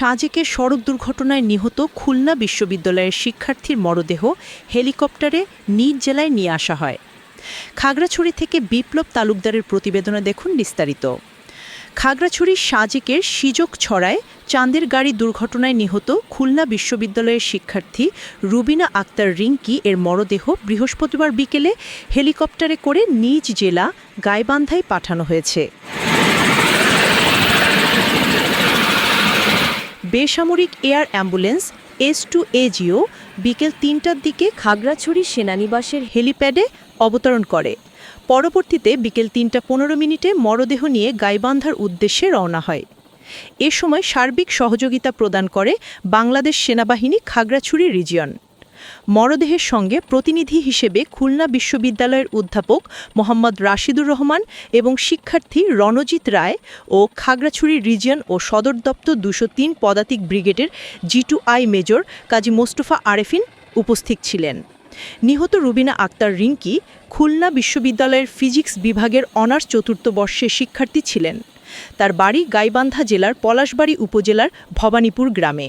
সাজেকে সড়ক দুর্ঘটনায় নিহত খুলনা বিশ্ববিদ্যালয়ের শিক্ষার্থীর মরদেহ হেলিকপ্টারে নিজ জেলায় নিয়ে আসা হয়। খাগড়াছড়ি থেকে বিপ্লব তালুকদারের প্রতিবেদনে দেখুন বিস্তারিত। খাগড়াছড়ির সাজেকের সিজক ছড়ায় চাঁদের গাড়ি দুর্ঘটনায় নিহত খুলনা বিশ্ববিদ্যালয়ের শিক্ষার্থী রুবিনা আক্তার রিঙ্কি এর মরদেহ বৃহস্পতিবার বিকেলে হেলিকপ্টারে করে নিজ জেলা গাইবান্ধায় পাঠানো হয়েছে। বেসামরিক air ambulance S two AGO বিকেল তিনটার দিকে খাগড়াছড়ি সেনানিবাসের হেলিপ্যাডে অবতরণ করে। পরবর্তীতে বিকেল তিনটা পনেরো মিনিটে মরদেহ নিয়ে গাইবান্ধার উদ্দেশ্যে রওনা হয়। এ সময় সার্বিক সহযোগিতা প্রদান করে বাংলাদেশ সেনাবাহিনী খাগড়াছড়ি রিজিয়ন। মরদেহের সঙ্গে প্রতিনিধি হিসেবে খুলনা বিশ্ববিদ্যালয়ের অধ্যাপক মোহাম্মদ রাশিদুর রহমান এবং শিক্ষার্থী রণজিৎ রায় ও খাগড়াছড়ি রিজিয়ন ও সদর দপ্তর দুশো তিন পদাতিক ব্রিগেডের G two I major Kazi Mostafa Arefin উপস্থিত ছিলেন। নিহত রুবিনা আক্তার রিঙ্কি খুলনা বিশ্ববিদ্যালয়ের ফিজিক্স বিভাগের অনার্স চতুর্থ বর্ষের শিক্ষার্থী ছিলেন। তার বাড়ি গাইবান্ধা জেলার পলাশবাড়ী উপজেলার ভবানীপুর গ্রামে।